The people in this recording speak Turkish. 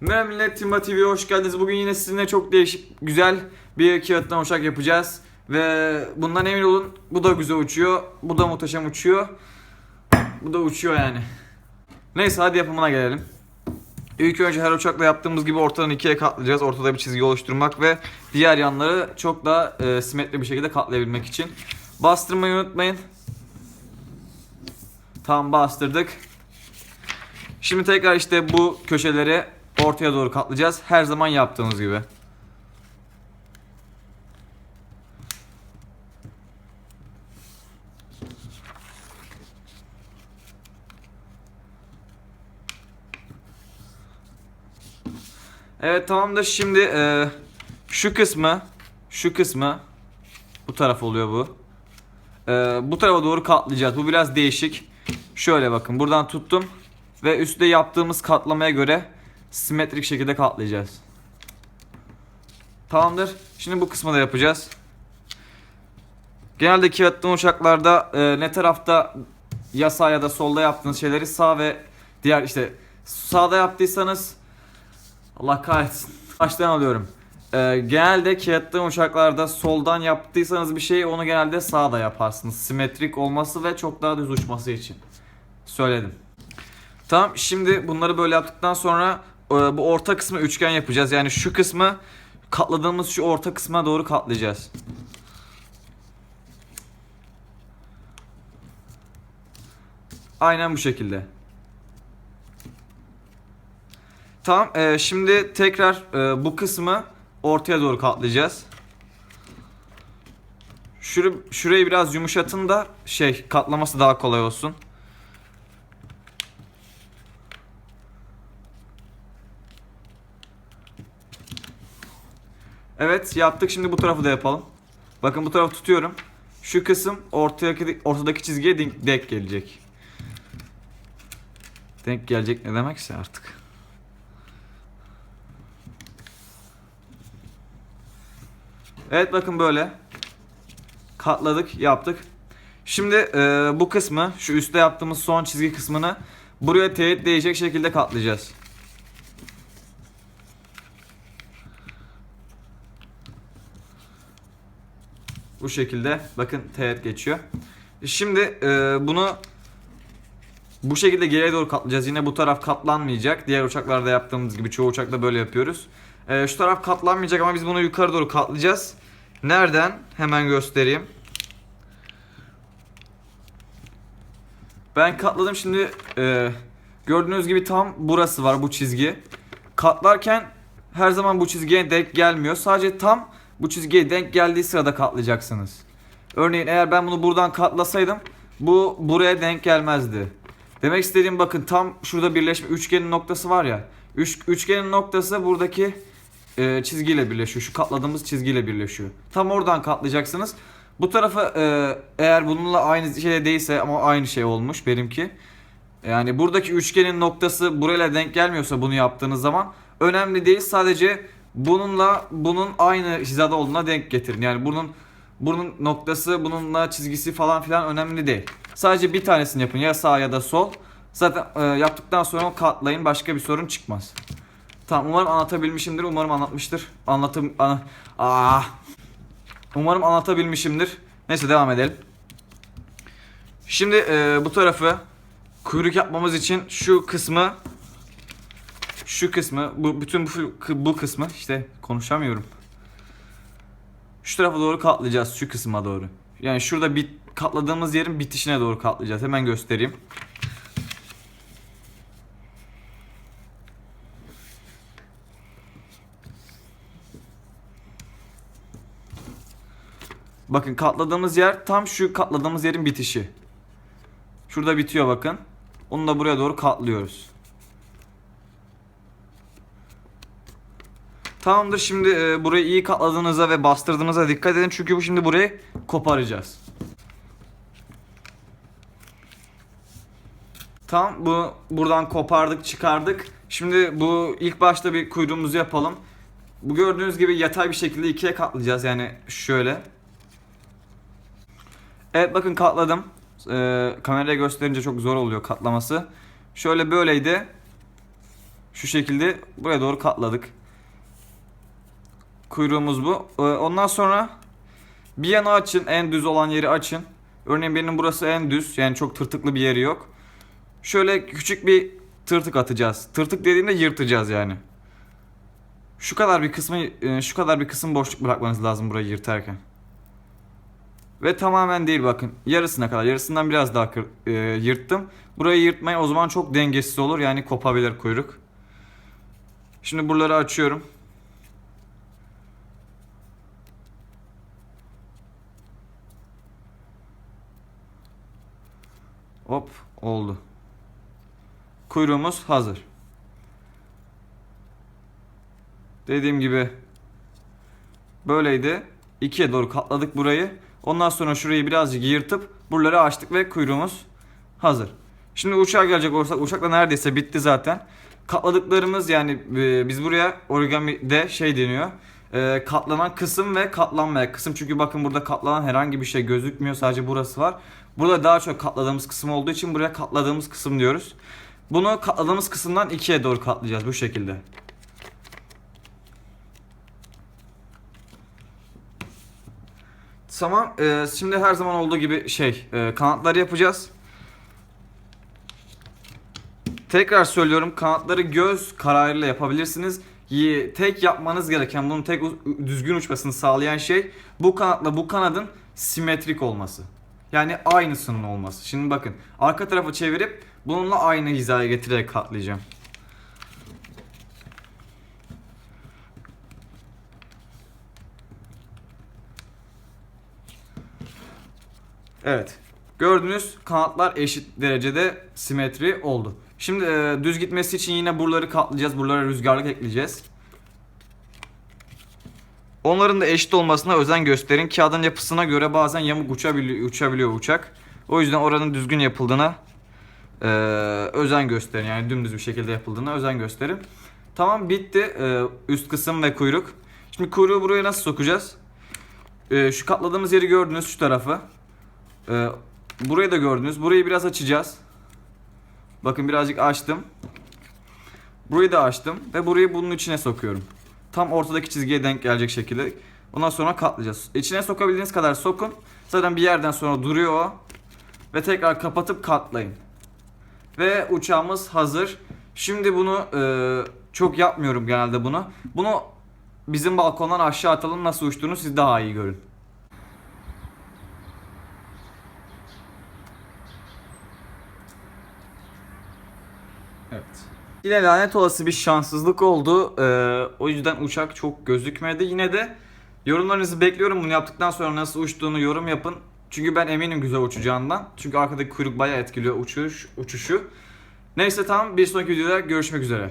Merhaba millet, Timba TV'ye hoş geldiniz. Bugün yine sizinle çok değişik, güzel bir kağıttan uçak yapacağız. Ve bundan emin olun, bu da güzel uçuyor, bu da muhteşem uçuyor. Bu da uçuyor yani. Neyse hadi yapımına gelelim. İlk önce her uçakla yaptığımız gibi ortadan ikiye katlayacağız. Ortada bir çizgi oluşturmak ve diğer yanları çok daha e, simetri bir şekilde katlayabilmek için. Bastırmayı unutmayın. Tam bastırdık. Şimdi tekrar işte bu köşeleri ortaya doğru katlayacağız. Her zaman yaptığımız gibi. Evet tamamdır. Şimdi e, şu kısmı şu kısmı bu taraf oluyor bu. E, bu tarafa doğru katlayacağız. Bu biraz değişik. Şöyle bakın buradan tuttum ve üstte yaptığımız katlamaya göre simetrik şekilde katlayacağız. Tamamdır. Şimdi bu kısmı da yapacağız. Genelde kağıtlı uçaklarda e, ne tarafta ya sağ ya da solda yaptığınız şeyleri sağ ve diğer işte sağda yaptıysanız Allah kahretsin. Baştan alıyorum. E, genelde kağıtlı uçaklarda soldan yaptıysanız bir şeyi onu genelde sağda yaparsınız. Simetrik olması ve çok daha düz uçması için. Söyledim. Tamam şimdi bunları böyle yaptıktan sonra bu orta kısmı üçgen yapacağız. Yani şu kısmı katladığımız şu orta kısma doğru katlayacağız. Aynen bu şekilde. Tamam e, şimdi tekrar e, bu kısmı ortaya doğru katlayacağız. Şur şurayı biraz yumuşatın da şey katlaması daha kolay olsun. Evet yaptık şimdi bu tarafı da yapalım. Bakın bu tarafı tutuyorum. Şu kısım ortadaki, ortadaki çizgiye denk, gelecek. Denk gelecek ne demekse artık. Evet bakın böyle. Katladık yaptık. Şimdi e, bu kısmı şu üstte yaptığımız son çizgi kısmını buraya teğet değecek şekilde katlayacağız. Bu şekilde bakın teğet geçiyor. Şimdi e, bunu bu şekilde geriye doğru katlayacağız. Yine bu taraf katlanmayacak. Diğer uçaklarda yaptığımız gibi çoğu uçakta böyle yapıyoruz. E, şu taraf katlanmayacak ama biz bunu yukarı doğru katlayacağız. Nereden? Hemen göstereyim. Ben katladım şimdi e, gördüğünüz gibi tam burası var bu çizgi. Katlarken her zaman bu çizgiye denk gelmiyor. Sadece tam bu çizgiye denk geldiği sırada katlayacaksınız. Örneğin eğer ben bunu buradan katlasaydım bu buraya denk gelmezdi. Demek istediğim bakın tam şurada birleşme üçgenin noktası var ya. Üç, üçgenin noktası buradaki e, çizgiyle birleşiyor. Şu katladığımız çizgiyle birleşiyor. Tam oradan katlayacaksınız. Bu tarafa e, eğer bununla aynı şey değilse ama aynı şey olmuş benimki. Yani buradaki üçgenin noktası burayla denk gelmiyorsa bunu yaptığınız zaman önemli değil. Sadece bununla bunun aynı hizada olduğuna denk getirin. Yani bunun bunun noktası, bununla çizgisi falan filan önemli değil. Sadece bir tanesini yapın ya sağ ya da sol. Zaten e, yaptıktan sonra katlayın başka bir sorun çıkmaz. Tamam umarım anlatabilmişimdir. Umarım anlatmıştır. Anlatım ana Aa. Umarım anlatabilmişimdir. Neyse devam edelim. Şimdi e, bu tarafı kuyruk yapmamız için şu kısmı şu kısmı bu bütün bu, bu kısmı işte konuşamıyorum. Şu tarafa doğru katlayacağız şu kısma doğru. Yani şurada bit katladığımız yerin bitişine doğru katlayacağız. Hemen göstereyim. Bakın katladığımız yer tam şu katladığımız yerin bitişi. Şurada bitiyor bakın. Onu da buraya doğru katlıyoruz. Tamamdır şimdi e, burayı iyi katladığınıza ve bastırdığınıza dikkat edin. Çünkü bu şimdi burayı koparacağız. Tamam bu buradan kopardık çıkardık. Şimdi bu ilk başta bir kuyruğumuzu yapalım. Bu gördüğünüz gibi yatay bir şekilde ikiye katlayacağız yani şöyle. Evet bakın katladım. Ee, kameraya gösterince çok zor oluyor katlaması. Şöyle böyleydi. Şu şekilde buraya doğru katladık. Kuyruğumuz bu. Ee, Ondan sonra bir yana açın. En düz olan yeri açın. Örneğin benim burası en düz. Yani çok tırtıklı bir yeri yok. Şöyle küçük bir tırtık atacağız. Tırtık dediğimde yırtacağız yani. Şu kadar bir kısmı e, şu kadar bir kısım boşluk bırakmanız lazım burayı yırtarken. Ve tamamen değil bakın. Yarısına kadar. Yarısından biraz daha kır- e, yırttım. Burayı yırtmayın o zaman çok dengesiz olur. Yani kopabilir kuyruk. Şimdi buraları açıyorum. Hop oldu. Kuyruğumuz hazır. Dediğim gibi böyleydi. İkiye doğru katladık burayı. Ondan sonra şurayı birazcık yırtıp buraları açtık ve kuyruğumuz hazır. Şimdi uçağa gelecek olursak uçak da neredeyse bitti zaten. Katladıklarımız yani e, biz buraya origami'de şey deniyor. E, katlanan kısım ve katlanmayan kısım. Çünkü bakın burada katlanan herhangi bir şey gözükmüyor. Sadece burası var. Burada daha çok katladığımız kısım olduğu için buraya katladığımız kısım diyoruz. Bunu katladığımız kısımdan ikiye doğru katlayacağız bu şekilde. Tamam. e, şimdi her zaman olduğu gibi şey e, kanatları yapacağız. Tekrar söylüyorum kanatları göz kararıyla yapabilirsiniz. Tek yapmanız gereken bunun tek düzgün uçmasını sağlayan şey bu kanatla bu kanadın simetrik olması. Yani aynısının olması. Şimdi bakın arka tarafa çevirip bununla aynı hizaya getirerek katlayacağım. Evet. Gördüğünüz kanatlar eşit derecede simetri oldu. Şimdi e, düz gitmesi için yine buraları katlayacağız. Buralara rüzgarlık ekleyeceğiz. Onların da eşit olmasına özen gösterin. Kağıdın yapısına göre bazen yamuk uçabiliyor, uçabiliyor uçak. O yüzden oranın düzgün yapıldığına e, özen gösterin. Yani dümdüz bir şekilde yapıldığına özen gösterin. Tamam bitti. E, üst kısım ve kuyruk. Şimdi kuyruğu buraya nasıl sokacağız? E, şu katladığımız yeri gördünüz şu tarafı. Ee, burayı da gördünüz. Burayı biraz açacağız. Bakın birazcık açtım. Burayı da açtım ve burayı bunun içine sokuyorum. Tam ortadaki çizgiye denk gelecek şekilde. Ondan sonra katlayacağız. İçine sokabildiğiniz kadar sokun. Zaten bir yerden sonra duruyor o. Ve tekrar kapatıp katlayın. Ve uçağımız hazır. Şimdi bunu e, çok yapmıyorum genelde bunu. Bunu bizim balkondan aşağı atalım nasıl uçtuğunu siz daha iyi görün. Yine lanet olası bir şanssızlık oldu. Ee, o yüzden uçak çok gözükmedi. Yine de yorumlarınızı bekliyorum. Bunu yaptıktan sonra nasıl uçtuğunu yorum yapın. Çünkü ben eminim güzel uçacağından. Çünkü arkadaki kuyruk bayağı etkiliyor uçuş, uçuşu. Neyse tamam bir sonraki videoda görüşmek üzere.